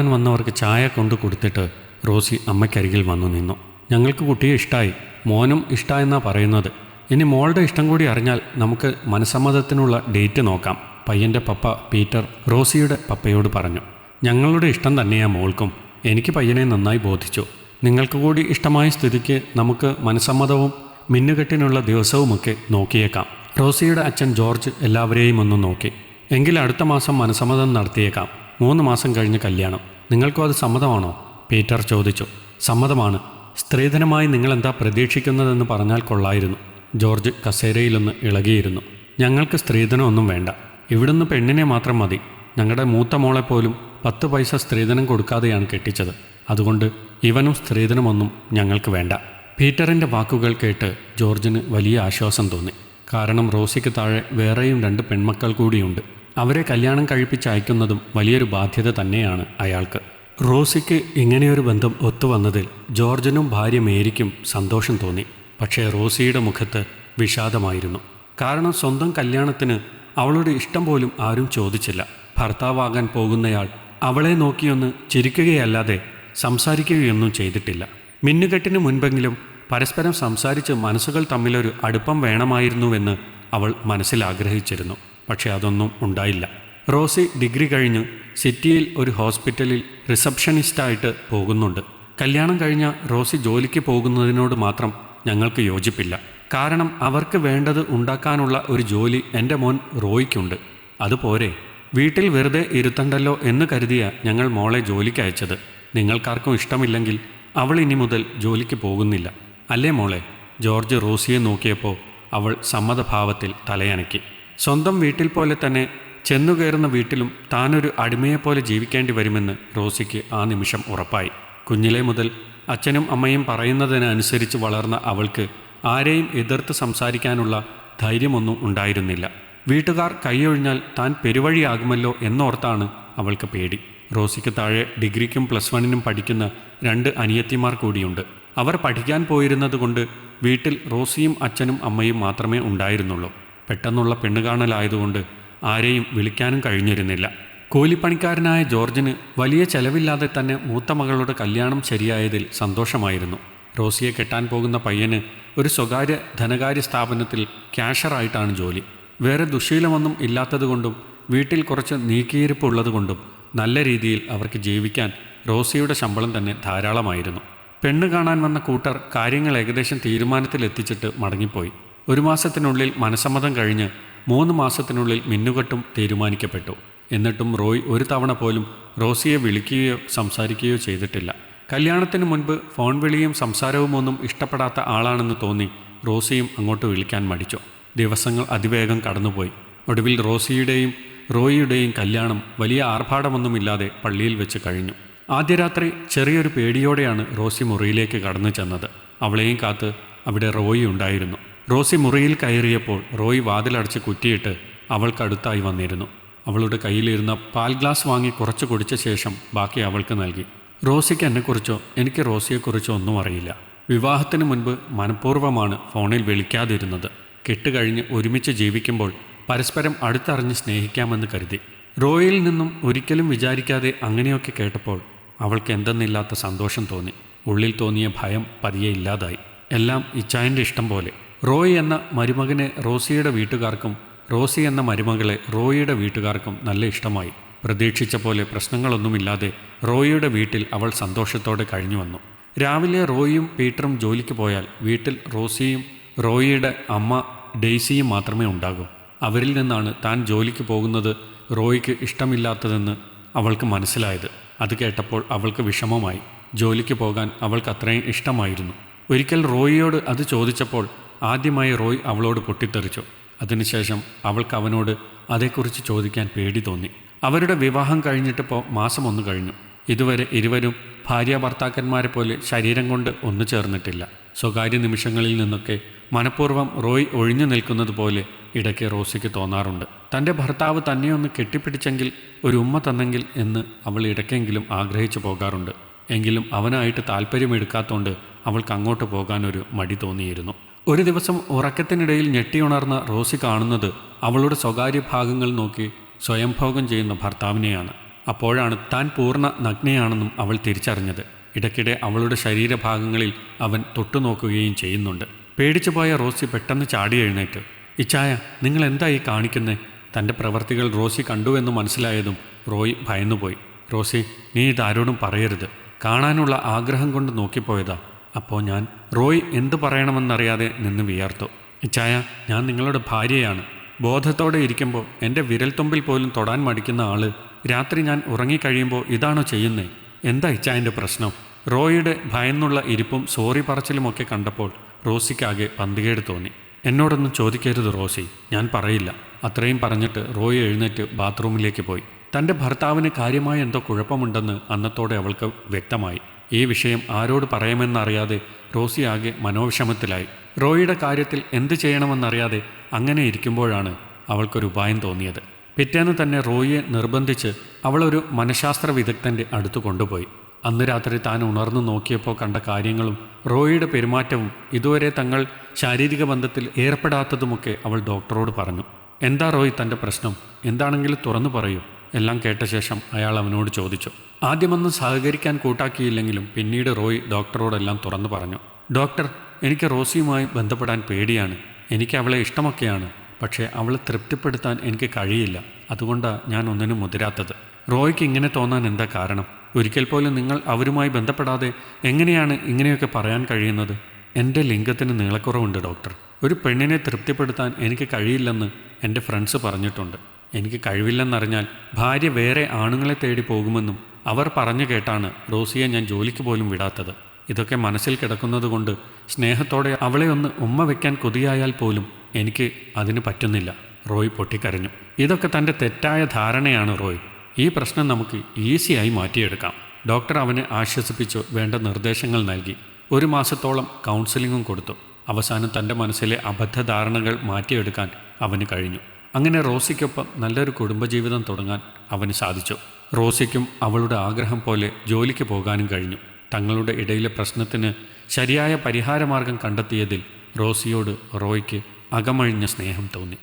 കാണാൻ വന്നവർക്ക് ചായ കൊണ്ടു കൊടുത്തിട്ട് റോസി അമ്മയ്ക്കരികിൽ വന്നു നിന്നു. ഞങ്ങൾക്ക് കുട്ടിയെ ഇഷ്ടമായി മോനും ഇഷ്ടമായെന്നാ പറയുന്നത്. ഇനി മോളുടെ ഇഷ്ടം കൂടി അറിഞ്ഞാൽ നമുക്ക് മനസമ്മതത്തിനുള്ള ഡേറ്റ് നോക്കാം. പയ്യന്റെ പപ്പ പീറ്റർ റോസിയുടെ പപ്പയോട് പറഞ്ഞു. ഞങ്ങളുടെ ഇഷ്ടം തന്നെയാ മോൾക്കും. എനിക്ക് പയ്യനെ നന്നായി ബോധിച്ചു. നിങ്ങൾക്ക് കൂടി ഇഷ്ടമായ സ്ഥിതിക്ക് നമുക്ക് മനസമ്മതവും മിന്നുകെട്ടിനുള്ള ദിവസവുമൊക്കെ നോക്കിയേക്കാം. റോസിയുടെ അച്ഛൻ ജോർജ് എല്ലാവരെയും ഒന്ന് നോക്കി. എങ്കിൽ അടുത്ത മാസം മനസമ്മതം നടത്തിയേക്കാം. മൂന്ന് മാസം കഴിഞ്ഞ് കല്യാണം. നിങ്ങൾക്കും അത് സമ്മതമാണോ? പീറ്റർ ചോദിച്ചു. സമ്മതമാണ്. സ്ത്രീധനമായി നിങ്ങൾ എന്താ പ്രതീക്ഷിക്കുന്നതെന്ന് പറഞ്ഞാൽ കൊള്ളായിരുന്നു. ജോർജ് കസേരയിലൊന്ന് ഇളകിയിരുന്നു. ഞങ്ങൾക്ക് സ്ത്രീധനമൊന്നും വേണ്ട. ഇവിടുന്ന് പെണ്ണിനെ മാത്രം മതി. ഞങ്ങളുടെ മൂത്ത മോളെ പോലും പത്ത് പൈസ സ്ത്രീധനം കൊടുക്കാതെയാണ് കെട്ടിച്ചത്. അതുകൊണ്ട് ഇവനും സ്ത്രീധനമൊന്നും ഞങ്ങൾക്ക് വേണ്ട. പീറ്ററിന്റെ വാക്കുകൾ കേട്ട് ജോർജിന് വലിയ ആശ്വാസം തോന്നി. കാരണം റോസിക്ക് താഴെ വേറെയും രണ്ട് പെൺമക്കൾ കൂടിയുണ്ട്. അവരെ കല്യാണം കഴിപ്പിച്ച് അയക്കുന്നതും വലിയൊരു ബാധ്യത തന്നെയാണ് അയാൾക്ക്. റോസിക്ക് ഇങ്ങനെയൊരു ബന്ധം ഒത്തുവന്നതിൽ ജോർജിനും ഭാര്യ മേരിക്കും സന്തോഷം തോന്നി. പക്ഷേ റോസിയുടെ മുഖത്ത് വിഷാദമായിരുന്നു. കാരണം സ്വന്തം കല്യാണത്തിന് അവളുടെ ഇഷ്ടം പോലും ആരും ചോദിച്ചില്ല. ഭർത്താവാകാൻ പോകുന്നയാൾ അവളെ നോക്കിയൊന്ന് ചിരിക്കുകയല്ലാതെ സംസാരിക്കുകയൊന്നും ചെയ്തിട്ടില്ല. മിന്നുകെട്ടിന് മുൻപെങ്കിലും പരസ്പരം സംസാരിച്ച് മനസ്സുകൾ തമ്മിലൊരു അടുപ്പം വേണമായിരുന്നുവെന്ന് അവൾ മനസ്സിൽ ആഗ്രഹിച്ചിരുന്നു. പക്ഷേ അതൊന്നും ഉണ്ടായില്ല. റോസി ഡിഗ്രി കഴിഞ്ഞ് സിറ്റിയിൽ ഒരു ഹോസ്പിറ്റലിൽ റിസപ്ഷനിസ്റ്റായിട്ട് പോകുന്നുണ്ട്. കല്യാണം കഴിഞ്ഞ റോസി ജോലിക്ക് പോകുന്നതിനോട് മാത്രം ഞങ്ങൾക്ക് യോജിപ്പില്ല. കാരണം അവർക്ക് വേണ്ടത് ഉണ്ടാക്കാനുള്ള ഒരു ജോലി എന്റെ മോൻ റോയ്ക്കുണ്ട്. അതുപോരെ വീട്ടിൽ വെറുതെ ഇരുത്തണ്ടല്ലോ എന്ന് കരുതിയ ഞങ്ങൾ മോളെ ജോലിക്ക് അയച്ചത്. നിങ്ങൾക്കാർക്കും ഇഷ്ടമില്ലെങ്കിൽ അവൾ ഇനി മുതൽ ജോലിക്ക് പോകുന്നില്ല. അല്ലേ മോളെ? ജോർജ് റോസിയെ നോക്കിയപ്പോൾ അവൾ സമ്മതഭാവത്തിൽ തലയണക്കി സ്വന്തം വീട്ടിൽ പോലെ തന്നെ ചെന്നുകയറുന്ന വീട്ടിലും താനൊരു അടിമയെപ്പോലെ ജീവിക്കേണ്ടി വരുമെന്ന് റോസിക്ക് ആ നിമിഷം ഉറപ്പായി. കുഞ്ഞിലെ മുതൽ അച്ഛനും അമ്മയും പറയുന്നതിനനുസരിച്ച് വളർന്ന അവൾക്ക് ആരെയും എതിർത്ത് സംസാരിക്കാനുള്ള ധൈര്യമൊന്നും ഉണ്ടായിരുന്നില്ല. വീട്ടുകാർ കൈയൊഴിഞ്ഞാൽ താൻ പെരുവഴിയാകുമല്ലോ എന്നോർത്താണ് അവൾക്ക് പേടി. റോസിക്ക് താഴെ ഡിഗ്രിക്കും പ്ലസ് വണ്ണിനും പഠിക്കുന്ന രണ്ട് അനിയത്തിമാർ കൂടിയുണ്ട്. അവർ പഠിക്കാൻ പോയിരുന്നത് കൊണ്ട് വീട്ടിൽ റോസിയും അച്ഛനും അമ്മയും മാത്രമേ ഉണ്ടായിരുന്നുള്ളൂ. പെട്ടെന്നുള്ള പെണ്ണുകാണലായതുകൊണ്ട് ആരെയും വിളിക്കാനും കഴിഞ്ഞിരുന്നില്ല. കൂലിപ്പണിക്കാരനായ ജോർജിന് വലിയ ചെലവില്ലാതെ തന്നെ മൂത്ത മകളുടെ കല്യാണം ശരിയായതിൽ സന്തോഷമായിരുന്നു. റോസിയെ കെട്ടാൻ പോകുന്ന പയ്യന് ഒരു സ്വകാര്യ ധനകാര്യ സ്ഥാപനത്തിൽ ക്യാഷറായിട്ടാണ് ജോലി. വേറെ ദുശീലമൊന്നും ഇല്ലാത്തതുകൊണ്ടും വീട്ടിൽ കുറച്ച് നീക്കിയിരിപ്പുള്ളതുകൊണ്ടും നല്ല രീതിയിൽ അവർക്ക് ജീവിക്കാൻ റോസിയുടെ ശമ്പളം തന്നെ ധാരാളമായിരുന്നു. പെണ്ണ് കാണാൻ വന്ന കൂട്ടർ കാര്യങ്ങൾ ഏകദേശം തീരുമാനത്തിലെത്തിച്ചിട്ട് മടങ്ങിപ്പോയി. ഒരു മാസത്തിനുള്ളിൽ മനസമ്മതം കഴിഞ്ഞ് മൂന്ന് മാസത്തിനുള്ളിൽ മിന്നുകെട്ടും തീരുമാനിക്കപ്പെട്ടു. എന്നിട്ടും റോയ് ഒരു തവണ പോലും റോസിയെ വിളിക്കുകയോ സംസാരിക്കുകയോ ചെയ്തിട്ടില്ല. കല്യാണത്തിന് മുൻപ് ഫോൺ വിളിയും സംസാരവും ഒന്നും ഇഷ്ടപ്പെടാത്ത ആളാണെന്ന് തോന്നി റോസിയും അങ്ങോട്ട് വിളിക്കാൻ മടിച്ചു. ദിവസങ്ങൾ അതിവേഗം കടന്നുപോയി. ഒടുവിൽ റോസിയുടെയും റോയിയുടെയും കല്യാണം വലിയ ആർഭാടമൊന്നുമില്ലാതെ പള്ളിയിൽ വെച്ച് കഴിഞ്ഞു. ആദ്യ രാത്രി ചെറിയൊരു പേടിയോടെയാണ് റോസി മുറിയിലേക്ക് കടന്നു ചെന്നത്. അവളെയും കാത്ത് അവിടെ റോയി ഉണ്ടായിരുന്നു. റോസി മുറിയിൽ കയറിയപ്പോൾ റോയ് വാതിലടച്ച് കുറ്റിയിട്ട് അവൾക്കടുത്തായി വന്നിരുന്നു. അവളുടെ കയ്യിലിരുന്ന പാൽ ഗ്ലാസ് വാങ്ങി കുറച്ച് കുടിച്ച ശേഷം ബാക്കി അവൾക്ക് നൽകി. റോസിക്ക് എന്നെക്കുറിച്ചോ എനിക്ക് റോസിയെക്കുറിച്ചോ ഒന്നും അറിയില്ല. വിവാഹത്തിന് മുൻപ് മനഃപൂർവമാണ് ഫോണിൽ വിളിക്കാതിരുന്നത്. കെട്ടുകഴിഞ്ഞ് ഒരുമിച്ച് ജീവിക്കുമ്പോൾ പരസ്പരം അടുത്തറിഞ്ഞ് സ്നേഹിക്കാമെന്ന് കരുതി. റോയിൽ നിന്നും ഒരിക്കലും വിചാരിക്കാതെ അങ്ങനെയൊക്കെ കേട്ടപ്പോൾ അവൾക്ക് എന്തെന്നില്ലാത്ത സന്തോഷം തോന്നി. ഉള്ളിൽ തോന്നിയ ഭയം പതിയെ ഇല്ലാതായി. എല്ലാം ഇച്ചായന്റെ ഇഷ്ടം പോലെ. റോയ് എന്ന മരുമകനെ റോസിയുടെ വീട്ടുകാർക്കും റോസി എന്ന മരുമകളെ റോയിയുടെ വീട്ടുകാർക്കും നല്ല ഇഷ്ടമായി. പ്രതീക്ഷിച്ച പോലെ പ്രശ്നങ്ങളൊന്നുമില്ലാതെ റോയിയുടെ വീട്ടിൽ അവൾ സന്തോഷത്തോടെ കഴിഞ്ഞു വന്നു. രാവിലെ റോയിയും പീറ്ററും ജോലിക്ക് പോയാൽ വീട്ടിൽ റോസിയും റോയിയുടെ അമ്മ ഡെയ്സിയും മാത്രമേ ഉണ്ടാകൂ. അവരിൽ നിന്നാണ് താൻ ജോലിക്ക് പോകുന്നത് റോയിക്ക് ഇഷ്ടമില്ലാത്തതെന്ന് അവൾക്ക് മനസ്സിലായത്. അത് കേട്ടപ്പോൾ അവൾക്ക് വിഷമമായി. ജോലിക്ക് പോകാൻ അവൾക്ക് അത്രയും ഇഷ്ടമായിരുന്നു. ഒരിക്കൽ റോയിയോട് അത് ചോദിച്ചപ്പോൾ ആദ്യമായി റോയ് അവളോട് പൊട്ടിത്തെറിച്ചു. അതിനുശേഷം അവൾക്ക് അവനോട് അതേക്കുറിച്ച് ചോദിക്കാൻ പേടി തോന്നി. അവരുടെ വിവാഹം കഴിഞ്ഞിട്ടിപ്പോൾ മാസം ഒന്ന് കഴിഞ്ഞു. ഇതുവരെ ഇരുവരും ഭാര്യ ഭർത്താക്കന്മാരെ പോലെ ശരീരം കൊണ്ട് ഒന്നു ചേർന്നിട്ടില്ല. സ്വകാര്യ നിമിഷങ്ങളിൽ നിന്നൊക്കെ മനഃപൂർവം റോയ് ഒഴിഞ്ഞു നിൽക്കുന്നത് പോലെ ഇടയ്ക്ക് റോസിക്ക് തോന്നാറുണ്ട്. തന്റെ ഭർത്താവ് തന്നെ ഒന്ന് കെട്ടിപ്പിടിച്ചെങ്കിൽ ഒരു ഉമ്മ തന്നെങ്കിൽ എന്ന് അവൾ ഇടയ്ക്കെങ്കിലും ആഗ്രഹിച്ചു പോകാറുണ്ട്. എങ്കിലും അവനായിട്ട് താല്പര്യമെടുക്കാത്തോണ്ട് അവൾക്ക് അങ്ങോട്ട് പോകാനൊരു മടി തോന്നിയിരുന്നു. ഒരു ദിവസം ഉറക്കത്തിനിടയിൽ ഞെട്ടിയുണർന്ന റോസി കാണുന്നത് അവളുടെ സ്വകാര്യ ഭാഗങ്ങൾ നോക്കി സ്വയംഭോഗം ചെയ്യുന്ന ഭർത്താവിനെയാണ്. അപ്പോഴാണ് താൻ പൂർണ നഗ്നയാണെന്നും അവൾ തിരിച്ചറിഞ്ഞത്. ഇടയ്ക്കിടെ അവളുടെ ശരീരഭാഗങ്ങളിൽ അവൻ തൊട്ടുനോക്കുകയും ചെയ്യുന്നുണ്ട്. പേടിച്ചുപോയ റോസി പെട്ടെന്ന് ചാടി എഴുന്നേറ്റ്. ഇച്ചായ നിങ്ങൾ എന്തായി കാണിക്കുന്നേ? തന്റെ പ്രവർത്തികൾ റോസി കണ്ടുവെന്ന് മനസ്സിലായതും റോയ് ഭയന്നുപോയി. റോസി നീ ഇതാരോടും പറയരുത്. കാണാനുള്ള ആഗ്രഹം കൊണ്ട് നോക്കിപ്പോയതാ. അപ്പോൾ ഞാൻ റോയ് എന്തു പറയണമെന്നറിയാതെ നിന്ന് വിയർത്തു. ഇച്ചായ ഞാൻ നിങ്ങളുടെ ഭാര്യയാണ്. ബോധത്തോടെ ഇരിക്കുമ്പോൾ എന്റെ വിരൽത്തുമ്പിൽ പോലും തൊടാൻ മടിക്കുന്ന ആൾ രാത്രി ഞാൻ ഉറങ്ങിക്കഴിയുമ്പോൾ ഇതാണോ ചെയ്യുന്നേ? എന്താ ഇച്ചായന്റെ പ്രശ്നം? റോയിയുടെ ഭയന്നുള്ള ഇരിപ്പും സോറി പറച്ചിലുമൊക്കെ കണ്ടപ്പോൾ റോസിക്കാകെ പന്തികേട് തോന്നി. എന്നോടൊന്നും ചോദിക്കരുത് റോസി ഞാൻ പറയില്ല. അത്രയും പറഞ്ഞിട്ട് റോയ് എഴുന്നേറ്റ് ബാത്റൂമിലേക്ക് പോയി. തന്റെ ഭർത്താവിന് കാര്യമായ എന്തോ കുഴപ്പമുണ്ടെന്ന് അന്നത്തോടെ അവൾക്ക് വ്യക്തമായി. ഈ വിഷയം ആരോട് പറയുമെന്നറിയാതെ റോസി ആകെ മനോവിഷമത്തിലായി. റോയിയുടെ കാര്യത്തിൽ എന്ത് ചെയ്യണമെന്നറിയാതെ അങ്ങനെ ഇരിക്കുമ്പോഴാണ് അവൾക്കൊരു ഉപായം തോന്നിയത്. പിറ്റേന്ന് തന്നെ റോയിയെ നിർബന്ധിച്ച് അവളൊരു മനഃശാസ്ത്ര വിദഗ്ധന്റെ അടുത്ത് കൊണ്ടുപോയി. അന്ന് രാത്രി താൻ ഉണർന്നു നോക്കിയപ്പോൾ കണ്ട കാര്യങ്ങളും റോയിയുടെ പെരുമാറ്റവും ഇതുവരെ തങ്ങൾ ശാരീരിക ബന്ധത്തിൽ ഏർപ്പെടാത്തതുമൊക്കെ അവൾ ഡോക്ടറോട് പറഞ്ഞു. എന്താ റോയ് തന്റെ പ്രശ്നം? എന്താണെങ്കിലും തുറന്നു പറയൂ. എല്ലാം കേട്ട ശേഷം അയാൾ അവനോട് ചോദിച്ചു. ആദ്യമൊന്നും സഹകരിക്കാൻ കൂട്ടാക്കിയില്ലെങ്കിലും പിന്നീട് റോയ് ഡോക്ടറോടെല്ലാം തുറന്നു പറഞ്ഞു. ഡോക്ടർ എനിക്ക് റോസിയുമായി ബന്ധപ്പെടാൻ പേടിയാണ്. എനിക്ക് അവളെ ഇഷ്ടമൊക്കെയാണ്. പക്ഷേ അവളെ തൃപ്തിപ്പെടുത്താൻ എനിക്ക് കഴിയില്ല. അതുകൊണ്ടാണ് ഞാൻ ഒന്നിനും മുതിരാത്തത്. റോയ്ക്ക് ഇങ്ങനെ തോന്നാൻ എന്താ കാരണം? ഒരിക്കൽ പോലും നിങ്ങൾ അവരുമായി ബന്ധപ്പെടാതെ എങ്ങനെയാണ് ഇങ്ങനെയൊക്കെ പറയാൻ കഴിയുന്നത്? എന്റെ ലിംഗത്തിന് നീളക്കുറവുണ്ട് ഡോക്ടർ. ഒരു പെണ്ണിനെ തൃപ്തിപ്പെടുത്താൻ എനിക്ക് കഴിയില്ലെന്ന് എന്റെ ഫ്രണ്ട്സ് പറഞ്ഞിട്ടുണ്ട്. എനിക്ക് കഴിവില്ലെന്നറിഞ്ഞാൽ ഭാര്യ വേറെ ആണുങ്ങളെ തേടി പോകുമെന്നും അവർ പറഞ്ഞു കേട്ടാണ് റോസിയെ ഞാൻ ജോലിക്ക് പോലും വിടാത്തത്. ഇതൊക്കെ മനസ്സിൽ കിടക്കുന്നതുകൊണ്ട് സ്നേഹത്തോടെ അവളെ ഒന്ന് ഉമ്മ വെക്കാൻ കൊതിയായാൽ പോലും എനിക്ക് അതിന് പറ്റുന്നില്ല. റോയ് പൊട്ടിക്കരഞ്ഞു. ഇതൊക്കെ തന്റെ തെറ്റായ ധാരണയാണ് റോയ്. ഈ പ്രശ്നം നമുക്ക് ഈസിയായി മാറ്റിയെടുക്കാം. ഡോക്ടർ അവനെ ആശ്വസിപ്പിച്ചു വേണ്ട നിർദ്ദേശങ്ങൾ നൽകി. ഒരു മാസത്തോളം കൗൺസിലിങ്ങും കൊടുത്തു. അവസാനം തന്റെ മനസ്സിലെ അബദ്ധധാരണകൾ മാറ്റിയെടുക്കാൻ അവന് കഴിഞ്ഞു. അങ്ങനെ റോസിക്കൊപ്പം നല്ലൊരു കുടുംബജീവിതം തുടങ്ങാൻ അവന് സാധിച്ചു. റോസിക്കും അവളുടെ ആഗ്രഹം പോലെ ജോലിക്ക് പോകാനും കഴിഞ്ഞു. തങ്ങളുടെ ഇടയിലെ പ്രശ്നത്തിന് ശരിയായ പരിഹാരമാർഗം കണ്ടെത്തിയതിൽ റോസിയോട് റോയ്ക്ക് അകമഴിഞ്ഞ സ്നേഹം തോന്നി.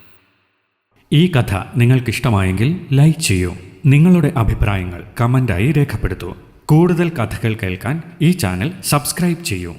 ഈ കഥ നിങ്ങൾക്കിഷ്ടമായെങ്കിൽ ലൈക്ക് ചെയ്യൂ. നിങ്ങളുടെ അഭിപ്രായങ്ങൾ കമന്റായി രേഖപ്പെടുത്തൂ. കൂടുതൽ കഥകൾ കേൾക്കാൻ ഈ ചാനൽ സബ്സ്ക്രൈബ് ചെയ്യൂ.